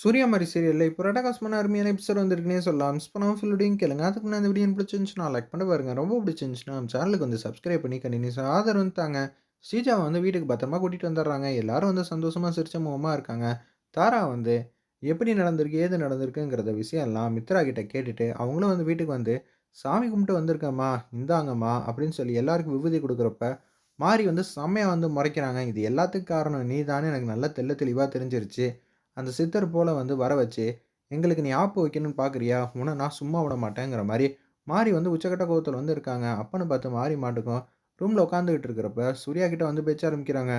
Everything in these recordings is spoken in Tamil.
சூர்யா மாதிரி சீரியல்ல இப்போ ரெடகாஸ்மான அருமையான எபிசோட் வந்திருக்குன்னே சொல்லலாம். மிஸ் பண்ணாமல் ஃபுல்லுடையும் கேளுங்க. அதுக்கு நான் இந்த வீடியோ பிடிச்சிருந்துச்சுன்னா லைக் பண்ண பாருங்க. ரொம்ப பிடிச்சிருந்துச்சுன்னா நம்ம சேனலுக்கு வந்து சப்ஸ்கிரைப் பண்ணி கண்டினியூஸா ஆதரவு தாங்க. ஸ்ரீஜாவ வந்து வீட்டுக்கு பத்திரமா கூட்டிகிட்டு வந்துடுறாங்க. எல்லாரும் வந்து சந்தோஷமாக சிரிச்ச முகமாக இருக்காங்க. தாரா வந்து எப்படி நடந்திருக்கு, ஏது நடந்திருக்குங்கிறத விஷயம்லாம் மித்ரா கிட்ட கேட்டுட்டு, அவங்களும் வந்து வீட்டுக்கு வந்து சாமி கும்பிட்டு வந்திருக்கம்மா இந்தாங்கம்மா அப்படின்னு சொல்லி எல்லாருக்கும் விபூதி கொடுக்குறப்ப மாரி வந்து செம்மையாக வந்து முறைக்கிறாங்க. இது எல்லாத்துக்கும் காரணம் நீ தானே எனக்கு நல்லா தெள்ள தெளிவாக தெரிஞ்சிருச்சு. அந்த சித்தர் போல் வந்து வர வச்சு, எங்களுக்கு நீ ஆப்பு வைக்கணும்னு பார்க்குறியா? உன்னை நான் சும்மா விட மாட்டேங்கிற மாதிரி மாறி வந்து உச்சக்கட்ட கோபத்தில் வந்து இருக்காங்க. அப்பன்னு பார்த்து மாறி மாட்டுக்கும் ரூமில் உட்காந்துக்கிட்டு இருக்கிறப்ப, சூர்யா கிட்ட வந்து பேச்ச ஆரம்பிக்கிறாங்க.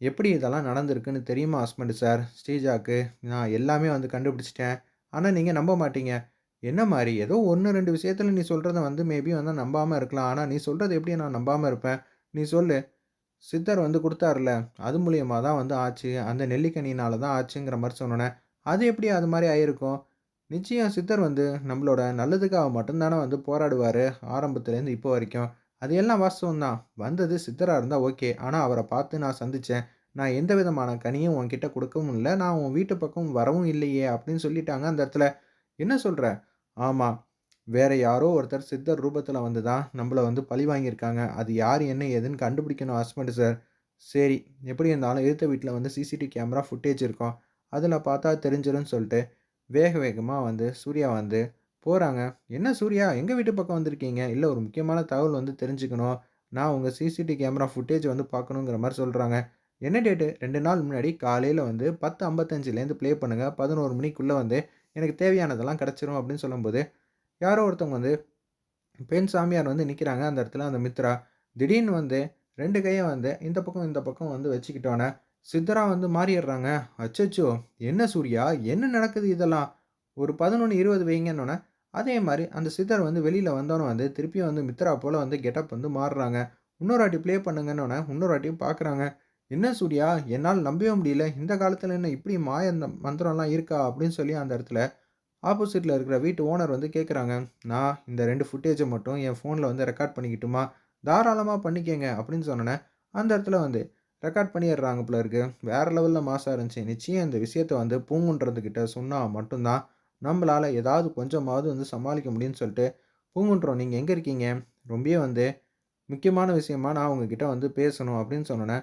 எப்படி இதெல்லாம் நடந்திருக்குன்னு தெரியுமா ஹஸ்பண்ட் சார்? ஸ்ரீஜாக்கு நான் எல்லாமே வந்து கண்டுபிடிச்சிட்டேன் ஆனால் நீங்கள் நம்ப மாட்டீங்க. என்ன மாதிரி ஏதோ ஒன்று ரெண்டு விஷயத்தில் நீ சொல்கிறத வந்து மேபி வந்து நம்பாமல் இருக்கலாம். ஆனால் நீ சொல்கிறது எப்படி நான் நம்பாமல் இருப்பேன்? நீ சொல்லு. சித்தர் வந்து கொடுத்தாருல அது மூலியமாக தான் வந்து ஆச்சு. அந்த நெல்லிக்கனியினால தான் ஆச்சுங்கிற மாதிரி சொன்னோன்னே அது எப்படி அது மாதிரி ஆயிருக்கும்? நிச்சயம் சித்தர் வந்து நம்மளோட நல்லதுக்காக மட்டும்தானே வந்து போராடுவார் ஆரம்பத்துலேருந்து இப்போ வரைக்கும். அது எல்லாம் வாஸ்தவம் தான். வந்தது சித்தராக இருந்தால் ஓகே. ஆனால் அவரை பார்த்து நான் சந்தித்தேன் நான் எந்த விதமான கனியும் உன்கிட்ட கொடுக்கவும் இல்லை நான் உன் வீட்டு பக்கம் வரவும் இல்லையே! அப்படின்னு சொல்லிட்டாங்க அந்த இடத்துல. என்ன சொல்கிற ஆமாம் வேறு யாரோ ஒருத்தர் சித்தர் ரூபத்தில் வந்து தான் நம்மள வந்து பழி வாங்கியிருக்காங்க. அது யார் என்ன, ஏதுன்னு கண்டுபிடிக்கணும் ஹஸ்பண்ட் சார். சரி, எப்படி இருந்தாலும் எடுத்த வீட்டில் வந்து சிசிடிவி கேமரா ஃபுட்டேஜ் இருக்கும். அதில் பார்த்தா தெரிஞ்சிரும்னு சொல்லிட்டு, வேக வேகமாக வந்து சூர்யா வந்து போகிறாங்க என்ன சூர்யா, எங்கள் வீட்டு பக்கம் வந்திருக்கீங்க? இல்லை ஒரு முக்கியமான தகவல் வந்து தெரிஞ்சுக்கணும். நான் உங்கள் சிசிடிவி கேமரா ஃபுட்டேஜ் வந்து பார்க்கணுங்கிற மாதிரி சொல்கிறாங்க என்ன டேட்டு? ரெண்டு நாள் முன்னாடி காலையில் வந்து 10:55லேருந்து ப்ளே பண்ணுங்கள் பதினோரு மணிக்குள்ளே வந்து எனக்கு தேவையானதெல்லாம் கிடச்சிரும் அப்படின்னு சொல்லும்போது, யாரோ ஒருத்தவங்க வந்து பெண் சாமியார் வந்து நிற்கிறாங்க அந்த இடத்துல அந்த மித்ரா. திடீர்னு வந்து ரெண்டு கையை வந்து இந்த பக்கம், இந்த பக்கம் வந்து வச்சுக்கிட்டோனே, சித்தரா வந்து மாறிடுறாங்க. அச்சச்சோ! என்ன சூர்யா? என்ன நடக்குது இதெல்லாம்? ஒரு 11, 20 வைங்கன்னோனே, அதே மாதிரி அந்த சித்தர் வந்து வெளியில் வந்தோன்னே வந்து திருப்பியும் வந்து மித்ரா போல் வந்து கெட்டப் வந்து மாறுறாங்க. இன்னொரு வாட்டி ப்ளே பண்ணுங்கன்னொன்னே இன்னொரு வாட்டியும் பார்க்குறாங்க. என்ன சூர்யா? என்னால் நம்பவே முடியல. இந்த காலத்தில் என்ன இப்படி மாய மந்திரம்லாம் இருக்கா? அப்படின்னு சொல்லி அந்த இடத்துல ஆப்போசிட்டில் இருக்கிற வீட்டு ஓனர் வந்து கேட்குறாங்க. நான் இந்த ரெண்டு ஃபுட்டேஜை மட்டும் என் ஃபோனில் வந்து ரெக்கார்ட் பண்ணிக்கட்டுமா? தாராளமாக பண்ணிக்கங்க அப்படின்னு சொன்னேன் அந்த இடத்துல வந்து ரெக்கார்ட் பண்ணிடுறாங்க போல இருக்கு. வேற லெவலில் மாசாக இருந்துச்சு. நிச்சயம் இந்த விஷயத்த வந்து பூங்குன்றதுக்கிட்ட சொன்னால் மட்டும்தான் நம்மளால் நம்மளால ஏதாவது கொஞ்சமாவது வந்து சமாளிக்க முடியும்னு சொல்லிட்டு, பூங்குன்றம் நீங்கள் எங்கே இருக்கீங்க? ரொம்பவே வந்து முக்கியமான விஷயமா நான் உங்ககிட்ட வந்து பேசணும் அப்படின்னு சொன்னோன்னே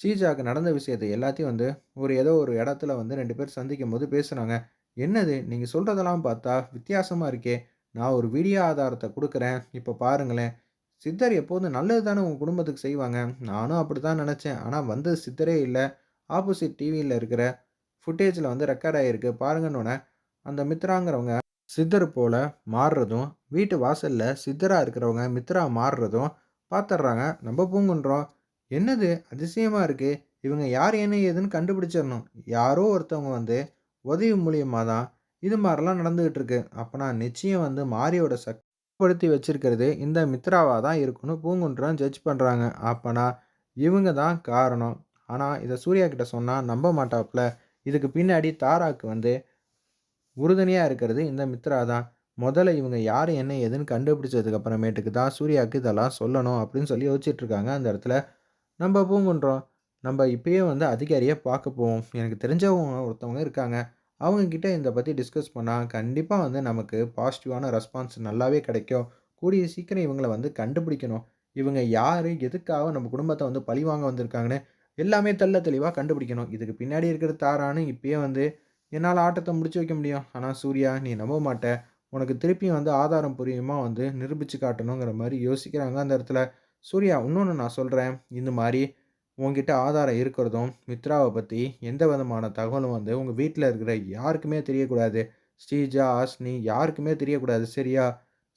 ஸ்ரீஜாவுக்கு நடந்த விஷயத்த எல்லாத்தையும் வந்து ஒரு ஏதோ ஒரு இடத்துல வந்து ரெண்டு பேர் சந்திக்கும்போது பேசுகிறாங்க என்னது? நீங்கள் சொல்கிறதெல்லாம் பார்த்தா வித்தியாசமாக இருக்கே! நான் ஒரு வீடியோ ஆதாரத்தை கொடுக்குறேன் இப்போ பாருங்களேன். சித்தர் எப்போதும் நல்லது தானே உங்கள் குடும்பத்துக்கு செய்வாங்க. நானும் அப்படித்தான் நினச்சேன் ஆனால் வந்தது சித்தரே இல்லை ஆப்போசிட் டிவியில் இருக்கிற ஃபுட்டேஜில் வந்து ரெக்கார்ட் ஆயிருக்கு. பாருங்கன்னொன்னே அந்த மித்ராங்கிறவங்க சித்தர் போல் மாறுறதும், வீட்டு வாசலில் சித்தராக இருக்கிறவங்க மித்ரா மாறுறதும் பார்த்துட்றாங்க நம்ம பூங்குன்றோம். என்னது? அதிசயமாக இருக்குது இவங்க யார், என்ன, ஏதுன்னு கண்டுபிடிச்சிடணும் யாரோ ஒருத்தவங்க வந்து உதவி மூலியமாக தான் இது மாதிரிலாம் நடந்துக்கிட்டு இருக்கு. அப்பனா நிச்சயம் வந்து மாரியோட சக்திப்படுத்தி வச்சிருக்கிறது இந்த மித்ராவாக தான் இருக்குன்னு பூங்குன்றம் ஜட்ஜ் பண்ணுறாங்க அப்போனா இவங்க தான் காரணம். ஆனால் இதை சூர்யா கிட்ட சொன்னால் நம்ப மாட்டாப்புல இதுக்கு பின்னாடி தாராக்கு வந்து உறுதுணையாக இருக்கிறது இந்த மித்ரா தான். முதல்ல இவங்க யார் என்ன, ஏதுன்னு கண்டுபிடிச்சதுக்கு அப்புறமேட்டுக்கு தான் சூர்யாவுக்கு இதெல்லாம் சொல்லணும் அப்படின்னு சொல்லி யோசிச்சுட்ருக்காங்க அந்த இடத்துல. நம்ம பூங்குன்றோம். நம்ம இப்பயே வந்து அதிகாரியை பார்க்க போவோம். எனக்கு தெரிஞ்சவங்க ஒருத்தவங்க இருக்காங்க. அவங்க இதை பற்றி டிஸ்கஸ் பண்ணால் கண்டிப்பாக வந்து நமக்கு பாசிட்டிவான ரெஸ்பான்ஸ் நல்லாவே கிடைக்கும். கூடிய சீக்கிரம் இவங்களை வந்து கண்டுபிடிக்கணும். இவங்க யார் எதுக்காக நம்ம குடும்பத்தை வந்து பழிவாங்க வந்திருக்காங்கன்னு எல்லாமே தெள்ள தெளிவாக கண்டுபிடிக்கணும். இதுக்கு பின்னாடி இருக்கிற தாரான்னு இப்போயே வந்து என்னால் ஆட்டத்தை முடிச்சு வைக்க முடியும். ஆனால் சூர்யா நீ நம்ப மாட்ட. உனக்கு திருப்பியும் வந்து ஆதாரம் புரியுமா வந்து நிரூபித்து காட்டணுங்கிற மாதிரி யோசிக்கிறாங்க அந்த இடத்துல. சூர்யா இன்னொன்று நான் சொல்கிறேன் இந்த மாதிரி உங்ககிட்ட ஆதாரம் இருக்கிறதும், மித்ராவை பற்றி எந்த விதமான தகவலும் வந்து உங்கள் வீட்டில் இருக்கிற யாருக்குமே தெரியக்கூடாது. ஸ்ரீஜா, ஹாசினி யாருக்குமே தெரியக்கூடாது. சரியா?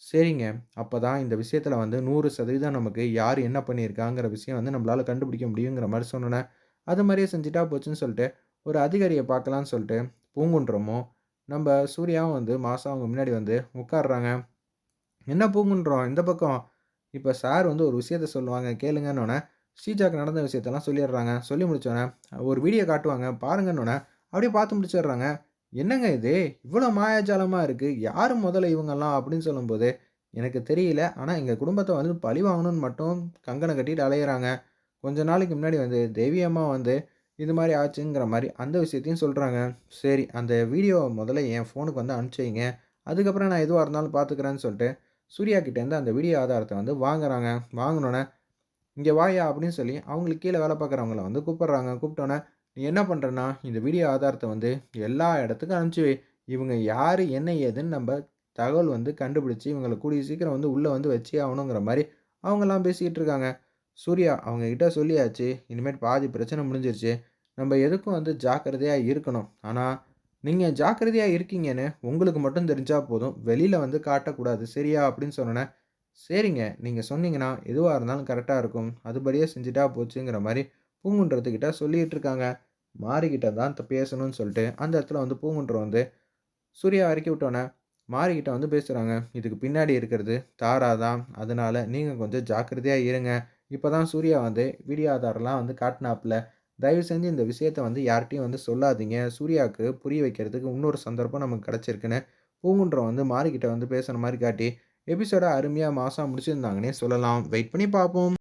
சரிங்க. அப்போ தான் இந்த விஷயத்தில் வந்து 100% நமக்கு யார் என்ன பண்ணியிருக்காங்கிற விஷயம் வந்து நம்மளால் கண்டுபிடிக்க முடியுங்கிற மாதிரி சொன்னேன் அது மாதிரியே செஞ்சுட்டா போச்சுன்னு சொல்லிட்டு, ஒரு அதிகாரியை பார்க்கலான்னு சொல்லிட்டு பூங்குன்றமோ நம்ம சூர்யாவும் வந்து மாதம் அவங்க முன்னாடி வந்து உட்கார்றாங்க. என்ன பூங்குன்றோம் இந்த பக்கம். இப்போ சார் வந்து ஒரு விஷயத்த சொல்லுவாங்க கேளுங்கன்னொன்னே ஸ்ரீஜாக்கு நடந்த விஷயத்தெல்லாம் சொல்லிடுறாங்க. சொல்லி முடிச்சோடனே ஒரு வீடியோ காட்டுவாங்க பாருங்கன்னொன்னே அப்படியே பார்த்து முடிச்சிடுறாங்க. என்னங்க இது? இவ்வளோ மாயாஜாலமாக இருக்குது யார் முதல்ல இவங்கெல்லாம் அப்படின்னு சொல்லும்போது, எனக்கு தெரியல. ஆனால் எங்கள் குடும்பத்தை வந்து பழி வாங்கணும்னு மட்டும் கங்கனை கட்டிட்டு அலையிறாங்க கொஞ்ச நாளைக்கு முன்னாடி வந்து தேவி வந்து இது மாதிரி ஆச்சுங்கிற மாதிரி அந்த விஷயத்தையும் சொல்கிறாங்க சரி அந்த வீடியோவை முதல்ல என் ஃபோனுக்கு வந்து அனுப்பிச்சு வைங்க. அதுக்கப்புறம் நான் எதுவாக இருந்தாலும் பார்த்துக்கிறேன்னு சொல்லிட்டு, சூர்யா கிட்டேருந்து அந்த வீடியோ ஆதாரத்தை வந்து வாங்குறாங்க. வாங்கினோன்னே இங்கே வாயா அப்படின்னு சொல்லி அவங்களுக்கு கீழே வேலை பார்க்குறவங்கள வந்து கூப்பிட்றாங்க கூப்பிட்டோன்னே "நீ என்ன பண்ணுறேன்னா இந்த வீடியோ ஆதாரத்தை வந்து எல்லா இடத்துக்கும் அனுப்பிச்சு இவங்க யார் என்ன ஏதுன்னு நம்ம தகவல் வந்து கண்டுபிடிச்சு, இவங்களை கூடிய சீக்கிரம் வந்து உள்ளே வந்து வச்சே ஆகணுங்கிற மாதிரி அவங்கெல்லாம் பேசிக்கிட்டு இருக்காங்க. சூர்யா அவங்கக்கிட்ட சொல்லியாச்சு. இனிமேல் பாதி பிரச்சனை முடிஞ்சிருச்சு. நம்ம எதுக்கும் வந்து ஜாக்கிரதையாக இருக்கணும். ஆனால் நீங்கள் ஜாக்கிரதையாக இருக்கீங்கன்னு உங்களுக்கு மட்டும் தெரிஞ்சால் போதும். வெளியில் வந்து காட்டக்கூடாது. சரியா? அப்படின்னு சொன்னோனே, சரிங்க. நீங்கள் சொன்னீங்கன்னா, எதுவாக இருந்தாலும் கரெக்டாக இருக்கும். அதுபடியே செஞ்சுட்டா போச்சுங்கிற மாதிரி பூங்குன்றத்துக்கிட்ட சொல்லிகிட்டு இருக்காங்க. மாறிக்கிட்ட தான் பேசணும்னு சொல்லிட்டு, அந்த இடத்துல வந்து பூங்குன்றம் வந்து சூர்யா இறக்கி விட்டோன்னே மாறிக்கிட்ட வந்து பேசுகிறாங்க "இதுக்கு பின்னாடி இருக்கிறது தாரா தான். அதனால நீங்கள் கொஞ்சம் ஜாக்கிரதையாக இருங்க. இப்போ தான் சூர்யா வந்து வீடியோ ஆதாரம்லாம் வந்து காட்டினாப்புல தயவு செஞ்சு இந்த விஷயத்த வந்து யார்கிட்டையும் வந்து சொல்லாதீங்க. சூர்யாவுக்கு புரிய வைக்கிறதுக்கு இன்னொரு சந்தர்ப்பம் நமக்கு கிடச்சிருக்குன்னு பூங்குன்றம் வந்து மாறிக்கிட்ட வந்து பேசுகிற மாதிரி காட்டி, எபிசோட அருமையாக மாதம் முடிச்சிருந்தாங்கன்னே சொல்லலாம். வெயிட் பண்ணி பார்ப்போம்.